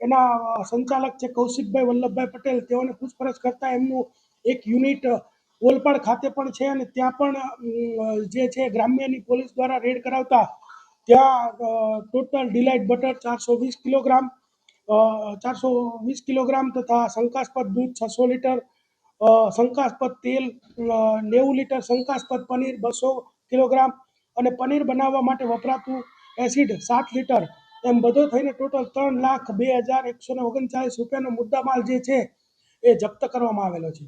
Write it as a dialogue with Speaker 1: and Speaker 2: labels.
Speaker 1: એના સંચાલક છે કૌશિકભાઈ વલ્લભભાઈ પટેલ. તેઓને પૂછપરછ કરતા એમનું એક યુનિટ ઓલપાડ ખાતે પણ છે અને ત્યાં પણ જે છે ગ્રામ્યની પોલીસ દ્વારા રેડ કરાવતા. ત્યાં ટોટલ ડિલાઇટ બટર ચારસો વીસ કિલોગ્રામ ચારસો વીસ કિલોગ્રામ તથા શંકાસ્પદ દૂધ છસો લીટર શંકાસ્પદ તેલ નેવું લીટર શંકાસ્પદ પનીર બસો કિલોગ્રામ અને પનીર બનાવવા માટે વપરાતું એસિડ સાત લીટર. એમ બધો થઈને ટોટલ ત્રણ લાખ બે હજાર એકસો ને ઓગણચાલીસ રૂપિયાનો મુદ્દામાલ જે છે એ જપ્ત કરવામાં આવેલો છે.